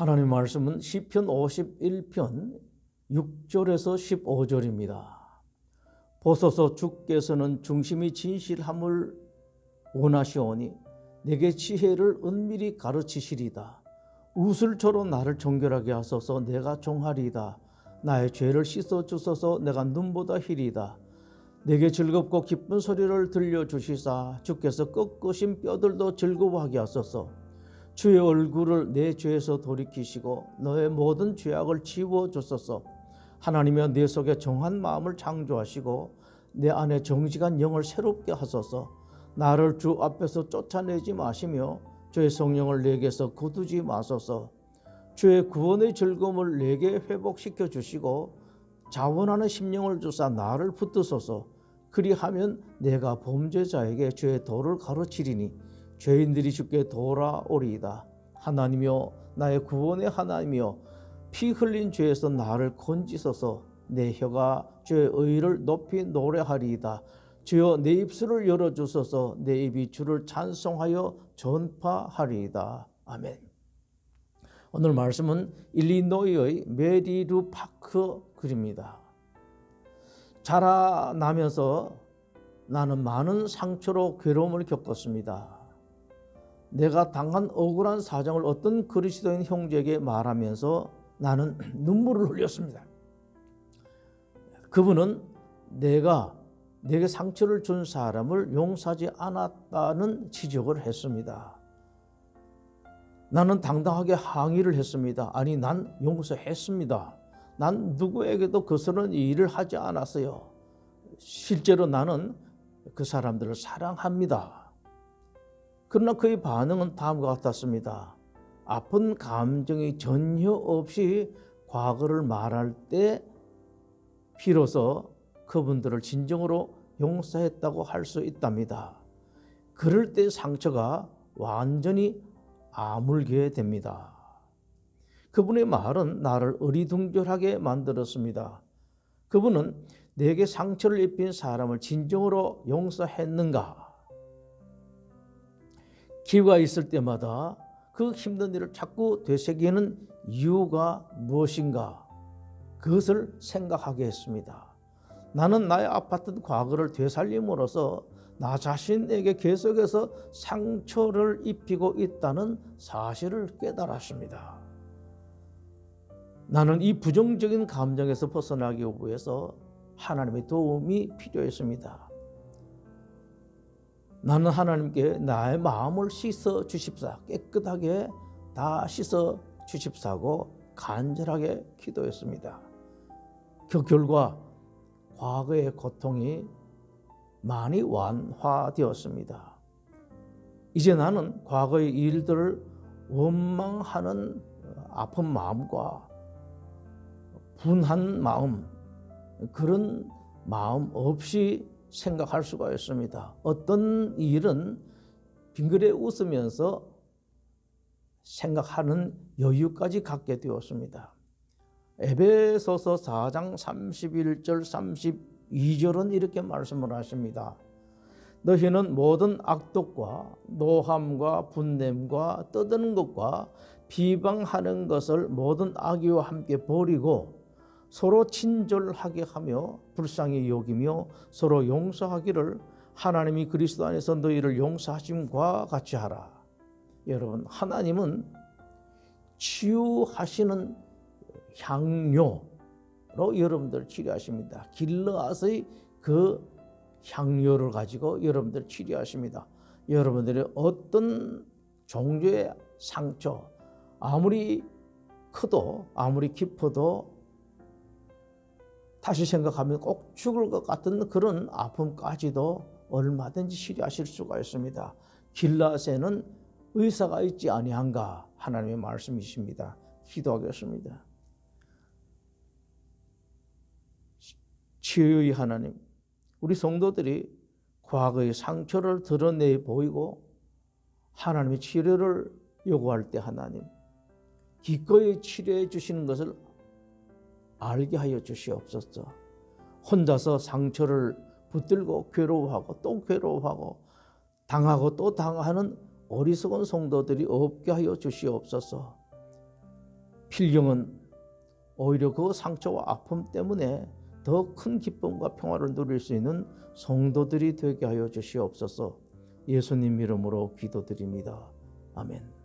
하나님 말씀은 시편 51편 6절에서 15절입니다. 보소서 주께서는 중심이 진실함을 원하시오니 내게 지혜를 은밀히 가르치시리다. 우슬처럼 나를 정결하게 하소서 내가 종하리이다. 나의 죄를 씻어 주소서 내가 눈보다 희리다. 내게 즐겁고 기쁜 소리를 들려 주시사 주께서 꺾으신 뼈들도 즐거워하게 하소서. 주의 얼굴을 내 죄에서 돌이키시고 너의 모든 죄악을 지워 주소서. 하나님여 내 속에 정한 마음을 창조하시고 내 안에 정직한 영을 새롭게 하소서. 나를 주 앞에서 쫓아내지 마시며 주의 성령을 내게서 거두지 마소서. 주의 구원의 즐거움을 내게 회복시켜 주시고 자원하는 심령을 주사 나를 붙드소서. 그리하면 내가 범죄자에게 죄의 도를 가르치리니 죄인들이 주께 돌아오리이다. 하나님이여 나의 구원의 하나님이여 피 흘린 죄에서 나를 건지소서. 내 혀가 주의 의를 높이 노래하리이다. 주여 내 입술을 열어 주소서. 내 입이 주를 찬송하여 전파하리이다. 아멘. 오늘 말씀은 일리노이의 메리루 파크 글입니다. 자라나면서 나는 많은 상처로 괴로움을 겪었습니다. 내가 당한 억울한 사정을 어떤 그리스도인 형제에게 말하면서 나는 눈물을 흘렸습니다. 그분은 내가 내게 상처를 준 사람을 용서하지 않았다는 지적을 했습니다. 나는 당당하게 항의를 했습니다. 아니, 난 용서했습니다. 난 누구에게도 거스른 일을 하지 않았어요. 실제로 나는 그 사람들을 사랑합니다. 그러나 그의 반응은 다음과 같았습니다. 아픈 감정이 전혀 없이 과거를 말할 때 비로소 그분들을 진정으로 용서했다고 할 수 있답니다. 그럴 때 상처가 완전히 아물게 됩니다. 그분의 말은 나를 어리둥절하게 만들었습니다. 그분은 내게 상처를 입힌 사람을 진정으로 용서했는가? 기회가 있을 때마다 그 힘든 일을 자꾸 되새기는 이유가 무엇인가? 그것을 생각하게 했습니다. 나는 나의 아팠던 과거를 되살림으로써 나 자신에게 계속해서 상처를 입히고 있다는 사실을 깨달았습니다. 나는 이 부정적인 감정에서 벗어나기 위해서 하나님의 도움이 필요했습니다. 나는 하나님께 나의 마음을 씻어 주십사 깨끗하게 다 씻어 주십사고 간절하게 기도했습니다. 그 결과 과거의 고통이 많이 완화되었습니다. 이제 나는 과거의 일들을 원망하는 아픈 마음과 분한 마음 그런 마음 없이 생각할 수가 있습니다. 어떤 일은 빙그레 웃으면서 생각하는 여유까지 갖게 되었습니다. 에베소서 4장 31절 32절은 이렇게 말씀을 하십니다. 너희는 모든 악독과 노함과 분냄과 떠드는 것과 비방하는 것을 모든 악의와 함께 버리고 서로 친절하게 하며 불쌍히 여기며 서로 용서하기를 하나님이 그리스도 안에서 너희를 용서하심과 같이 하라. 여러분, 하나님은 치유하시는 향료로 여러분들 치료하십니다. 길러앗의 그 향료를 가지고 여러분들 치료하십니다. 여러분들의 어떤 종류의 상처, 아무리 크도 아무리 깊어도 다시 생각하면 꼭 죽을 것 같은 그런 아픔까지도 얼마든지 치료하실 수가 있습니다. 길라세는 의사가 있지 아니한가 하나님의 말씀이십니다. 기도하겠습니다. 치유의 하나님, 우리 성도들이 과거의 상처를 드러내 보이고 하나님의 치료를 요구할 때 하나님 기꺼이 치료해 주시는 것을 알게 하여 주시옵소서. 혼자서 상처를 붙들고 괴로워하고 또 괴로워하고 당하고 또 당하는 어리석은 성도들이 없게 하여 주시옵소서. 필경은 오히려 그 상처와 아픔 때문에 더 큰 기쁨과 평화를 누릴 수 있는 성도들이 되게 하여 주시옵소서 예수님 이름으로 기도드립니다. 아멘.